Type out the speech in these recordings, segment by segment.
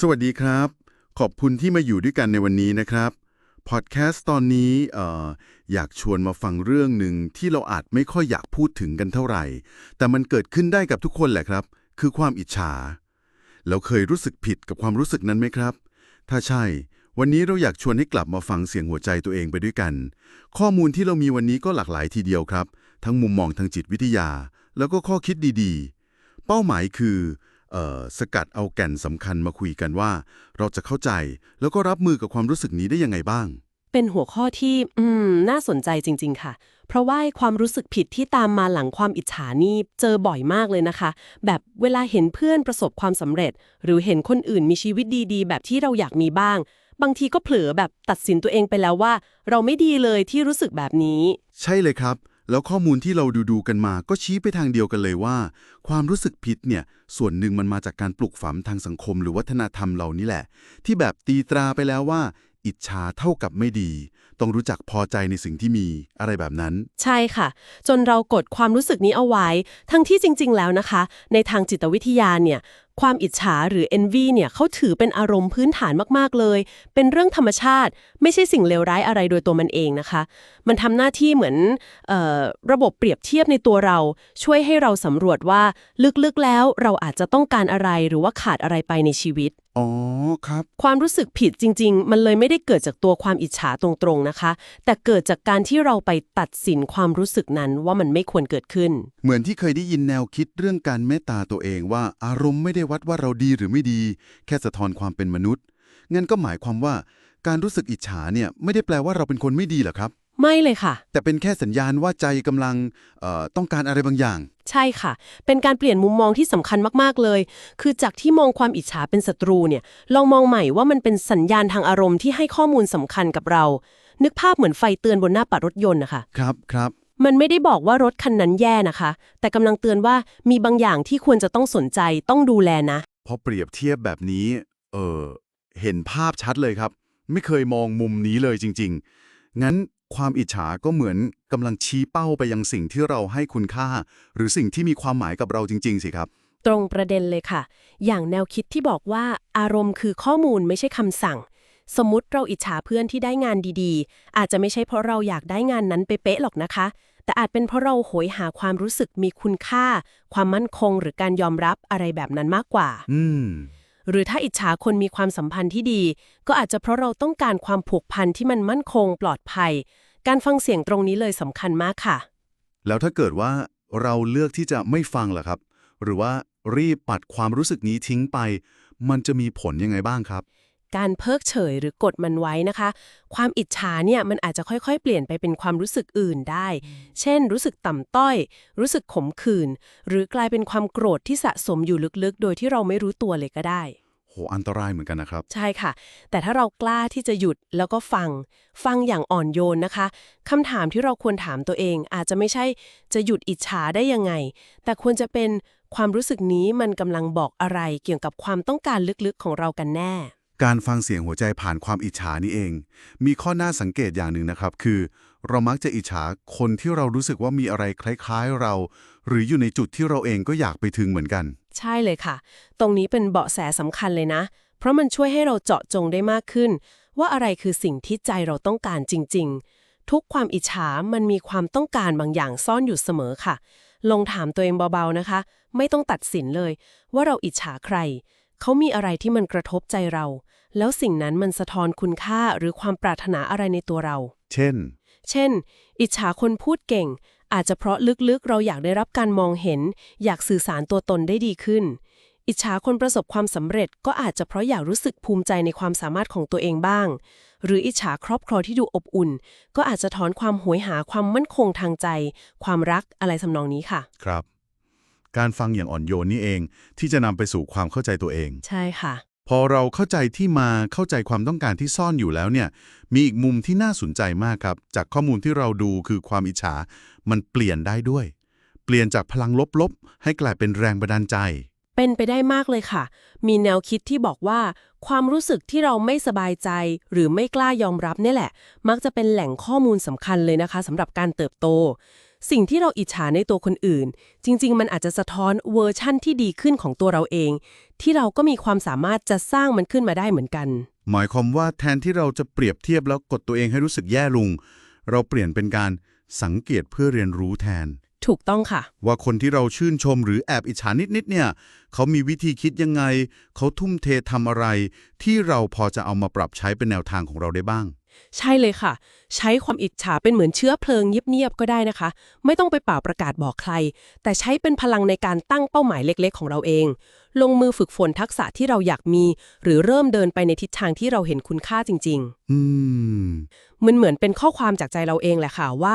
สวัสดีครับ ขอบคุณที่มาอยู่ด้วยกันในวันนี้นะครับ พอดแคสต์ตอนนี้เอ่ออยากชวนมาฟังเรื่องหนึ่งที่เราอาจไม่ค่อยอยากพูดถึงกันเท่าไหร่ แต่มันเกิดขึ้นได้กับทุกคนแหละครับ คือความอิจฉาแล้วเคยรู้สึกผิดกับความรู้สึกนั้นไหมครับ ถ้าใช่ วันนี้เราอยากชวนให้กลับมาฟังเสียงหัวใจตัวเองไปด้วยกัน ข้อมูลที่เรามีวันนี้ก็หลากหลายทีเดียวครับ ทั้งมุมมองทางจิตวิทยา แล้วก็ข้อคิดดีๆ เป้าหมายคือ สกัดเอาแก่นสำคัญมาคุยกันว่า เราจะเข้าใจแล้วก็รับมือกับความรู้สึกนี้ได้ยังไงบ้าง เป็นหัวข้อที่อืมน่าสนใจจริง ๆ ค่ะ เพราะว่าความรู้สึกผิดที่ตามมาหลังความอิจฉานี่เจอบ่อยมากเลยนะคะ แบบเวลาเห็นเพื่อนประสบความสำเร็จ หรือเห็นคนอื่นมีชีวิตดีๆ แบบที่เราอยากมีบ้าง บางทีก็เผลอแบบตัดสินตัวเองไปแล้วว่า เราไม่ดีเลยที่รู้สึกแบบนี้ ใช่เลยครับ แล้วข้อมูลที่เราดูๆกันมาก็ชี้ไปทางเดียวกันเลยว่า ความรู้สึกผิดเนี่ย ส่วนหนึ่งมันมาจากการปลูกฝังทางสังคมหรือวัฒนธรรมเรานี่แหละ ที่แบบตีตราไปแล้วว่า อิจฉาเท่ากับไม่ดี ต้องรู้จักพอใจในสิ่งที่มีอะไรแบบนั้น ใช่ค่ะ จนเรากดความรู้สึกนี้เอาไว้ ทั้งที่จริง ๆ แล้วนะคะ ในทางจิตวิทยาเนี่ย ความอิจฉาหรือ envy เนี่ยเขาถือเป็นอารมณ์พื้นฐานมากๆเลย เป็นเรื่องธรรมชาติ ไม่ใช่สิ่งเลวร้ายอะไรโดยตัวมันเองนะคะ มันทำหน้าที่เหมือนออระบบเปรียบเทียบในตัวเรา ช่วยให้เราสำรวจว่าลึกๆแล้วเราอาจจะต้องการอะไรหรือว่าขาดอะไรไปในชีวิต อ๋อครับ ความรู้สึกผิดจริง ๆ มันเลยไม่ได้เกิดจากตัวความอิจฉาตรงๆนะคะ แต่เกิดจากการที่เราไปตัดสินความรู้สึกนั้นว่ามันไม่ควรเกิดขึ้น เหมือนที่เคยได้ยินแนวคิดเรื่องการเมตตาตัวเองว่าอารมณ์ไม่ได้วัดว่าเราดีหรือไม่ดี แค่สะท้อนความเป็นมนุษย์งั้นก็หมายความว่า การรู้สึกอิจฉาเนี่ยไม่ได้แปลว่าเราเป็นคนไม่ดีเหรอครับ ไม่เลยค่ะ แต่เป็นแค่สัญญาณว่าใจกำลังเอ่อต้องการอะไรบางอย่าง ใช่ค่ะ เป็นการเปลี่ยนมุมมองที่สำคัญมากๆเลย คือจากที่มองความอิจฉาเป็นศัตรูเนี่ย ลองมองใหม่ว่ามันเป็นสัญญาณทางอารมณ์ที่ให้ข้อมูลสำคัญกับเรา นึกภาพเหมือนไฟเตือนบนหน้าปัดรถยนต์นะคะ ครับครับ มันไม่ได้บอกว่ารถคันนั้นแย่นะคะ แต่กำลังเตือนว่ามีบางอย่างที่ควรจะต้องสนใจต้องดูแลนะ พอเปรียบเทียบแบบนี้ เออเห็นภาพชัดเลยครับ ไม่เคยมองมุมนี้เลยจริง ๆ งั้น ความอิจฉาก็เหมือนกำลังชี้เป้าไปยังสิ่งที่เราให้คุณค่า หรือสิ่งที่มีความหมายกับเราจริง ๆ สิครับ ตรงประเด็นเลยค่ะ อย่างแนวคิดที่บอกว่าอารมณ์คือข้อมูลไม่ใช่คำสั่ง สมมติเราอิจฉาเพื่อนที่ได้งานดีๆ อาจจะไม่ใช่เพราะเราอยากได้งานนั้นเป๊ะๆหรอกนะคะ แต่อาจเป็นเพราะเราโหยหาความรู้สึกมีคุณค่า ความมั่นคง หรือการยอมรับอะไรแบบนั้นมากกว่า อืมหรือถ้าอิจฉาคนมีความสัมพันธ์ที่ดี ก็อาจจะเพราะเราต้องการความผูกพันที่มันมั่นคงปลอดภัย การฟังเสียงตรงนี้เลยสำคัญมากค่ะ แล้วถ้าเกิดว่าเราเลือกที่จะไม่ฟังล่ะครับ หรือว่ารีบปัดความรู้สึกนี้ทิ้งไป มันจะมีผลยังไงบ้างครับ การเพิกเฉยหรือกดมันไว้นะคะ ความอิจฉาเนี่ยมันอาจจะค่อยๆ เปลี่ยนไปเป็นความรู้สึกอื่นได้ เช่น รู้สึกต่ำต้อย รู้สึกขมขื่นหรือกลายเป็นความโกรธที่สะสมอยู่ลึกๆ โดยที่เราไม่รู้ตัวเลยก็ได้ โหอันตรายเหมือนกันนะครับ ใช่ค่ะ แต่ถ้าเรากล้าที่จะหยุดแล้วก็ฟัง ฟังอย่างอ่อนโยนนะคะคำถามที่เราควรถามตัวเอง อาจจะไม่ใช่จะหยุดอิจฉาได้ยังไง แต่ควรจะเป็นความรู้สึกนี้มันกำลังบอกอะไรเกี่ยวกับความต้องการลึกๆของเรากันแน่ การฟังเสียงหัวใจผ่านความอิจฉานี่เอง มีข้อน่าสังเกตอย่างหนึ่งนะครับ คือ เรามักจะอิจฉาคนที่เรารู้สึกว่ามีอะไรคล้ายๆเรา หรืออยู่ในจุดที่เราเองก็อยากไปถึงเหมือนกัน ใช่เลยค่ะ ตรงนี้เป็นเบาะแสสำคัญเลยนะ เพราะมันช่วยให้เราเจาะจงได้มากขึ้น ว่าอะไรคือสิ่งที่ใจเราต้องการจริง ๆ ทุกความอิจฉามันมีความต้องการบางอย่างซ่อนอยู่เสมอค่ะ ลองถามตัวเองเบาๆนะคะ ไม่ต้องตัดสินเลย ว่าเราอิจฉาใคร เขามีอะไรที่มันกระทบใจเรา แล้วสิ่งนั้นมันสะท้อนคุณค่าหรือความปรารถนาอะไรในตัวเรา เช่น เช่น อิจฉาคนพูดเก่ง อาจจะเพราะลึกๆ เราอยากได้รับการมองเห็น อยากสื่อสารตัวตนได้ดีขึ้น อิจฉาคนประสบความสำเร็จก็อาจจะเพราะอยากรู้สึกภูมิใจในความสามารถของตัวเองบ้าง หรืออิจฉาครอบครัวที่ดูอบอุ่น ก็อาจจะถอนความหวยหาความมั่นคงทางใจ ความรักอะไรสำนองนี้ค่ะ ครับ การฟังอย่างอ่อนโยนนี่เองที่จะนำไปสู่ความเข้าใจตัวเอง ใช่ค่ะ พอเราเข้าใจที่มาเข้าใจความต้องการที่ซ่อนอยู่แล้วเนี่ย มีอีกมุมที่น่าสนใจมากครับ จากข้อมูลที่เราดูคือความอิจฉา มันเปลี่ยนได้ด้วย เปลี่ยนจากพลังลบๆ ให้กลายเป็นแรงบันดาลใจ เป็นไปได้มากเลยค่ะ มีแนวคิดที่บอกว่า ความรู้สึกที่เราไม่สบายใจ หรือไม่กล้ายอมรับนี่แหละ มักจะเป็นแหล่งข้อมูลสำคัญเลยนะคะสำหรับการเติบโต สิ่งที่เราอิจฉาในตัวคนอื่น จริง ๆ มันอาจจะสะท้อนเวอร์ชั่นที่ดีขึ้นของตัวเราเอง ที่เราก็มีความสามารถจะสร้างมันขึ้นมาได้เหมือนกัน หมายความว่าแทนที่เราจะเปรียบเทียบแล้วกดตัวเองให้รู้สึกแย่ลง เราเปลี่ยนเป็นการสังเกตเพื่อเรียนรู้แทน ถูกต้องค่ะ ว่าคนที่เราชื่นชมหรือแอบอิจฉานิดๆเนี่ยเขามีวิธีคิดยังไง เขาทุ่มเททำอะไร ที่เราพอจะเอามาปรับใช้เป็นแนวทางของเราได้บ้าง ใช่เลยค่ะ ใช้ความอิจฉาเป็นเหมือนเชื้อเพลิงเงียบๆก็ได้นะคะ ไม่ต้องไปเป่าประกาศบอกใคร แต่ใช้เป็นพลังในการตั้งเป้าหมายเล็กๆ ของเราเอง ลงมือฝึกฝนทักษะที่เราอยากมี หรือเริ่มเดินไปในทิศทางที่เราเห็นคุณค่าจริงอืมๆมันเหมือนเป็นข้อความจากใจเราเองแหละค่ะว่า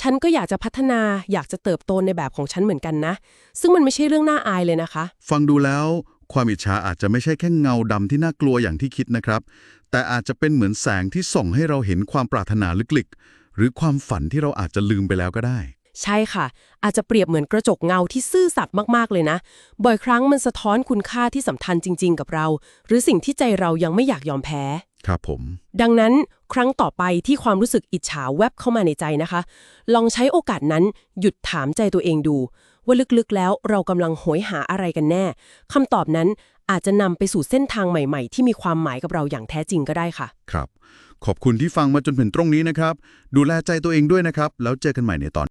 ฉันก็อยากจะพัฒนาอยากจะเติบโตในแบบของฉันเหมือนกันนะ ซึ่งมันไม่ใช่เรื่องน่าอายเลยนะคะ ฟังดูแล้ว ความอิจฉาอาจจะไม่ใช่แค่เงาดำที่น่ากลัวอย่างที่คิดนะครับ แต่อาจจะเป็นเหมือนแสงที่ส่องให้เราเห็นความปรารถนาลึกๆ หรือความฝันที่เราอาจจะลืมไปแล้วก็ได้ ใช่ค่ะ อาจจะเปรียบเหมือนกระจกเงาที่ซื่อสัตย์มากๆเลยนะ บ่อยครั้งมันสะท้อนคุณค่าที่สำคัญจริง ๆ กับเรา หรือสิ่งที่ใจเรายังไม่อยากยอมแพ้ ครับผม ดังนั้นครั้งต่อไปที่ความรู้สึกอิจฉาแวบเข้ามาในใจนะคะ ลองใช้โอกาสนั้นหยุดถามใจตัวเองดู ว่าลึกๆแล้วเรากำลังโหยหาอะไรกันแน่คำตอบนั้น อาจจะนำไปสู่เส้นทางใหม่ๆ ที่มีความหมายกับเราอย่างแท้จริงก็ได้ค่ะ ครับ ขอบคุณที่ฟังมาจนถึงตรงนี้นะครับ ดูแลใจตัวเองด้วยนะครับ แล้วเจอกันใหม่ในตอน